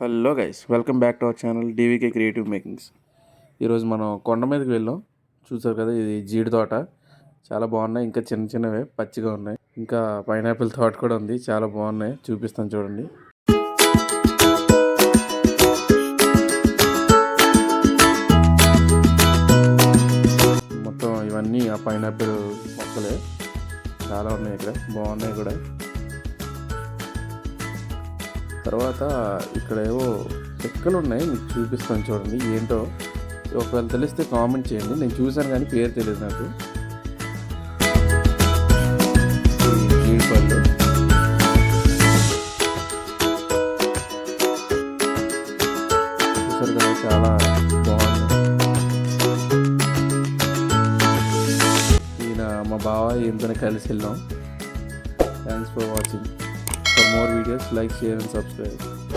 Hello guys welcome back to our channel DVK creative makings ఈరోజు మనం కొండ మీదకి వెళ్ళాం. చూసారు కదా ఇది జీడి తోట. చాలా బాగున్నాయి. ఇంకా చిన్న చిన్నవే పచ్చిగా ఉన్నాయి. ఇంకా పైనాపిల్ తోట కూడా ఉంది. చాలా బాగున్నాయి. చూపిస్తాను చూడండి. మొత్తం ఇవన్నీ ఆ పైనాపిల్ మొక్కలే. చాలా ఉన్నాయి ఇక్కడ. బాగున్నాయి కూడా. తర్వాత ఇక్కడ ఏవో చెక్కలు ఉన్నాయి మీకు చూపిస్తాను చూడండి ఏంటో. ఒకవేళ తెలిస్తే కామెంట్ చేయండి నేను చూశాను కానీ పేరు తెలియదు నాకు. జీడిపళ్ళు. చూసారు కదా చాలా బాగుంది ఈయన మా బావ ఈయనతో కలిసి వెళ్ళాం. Thanks for watching for more videos like share and subscribe.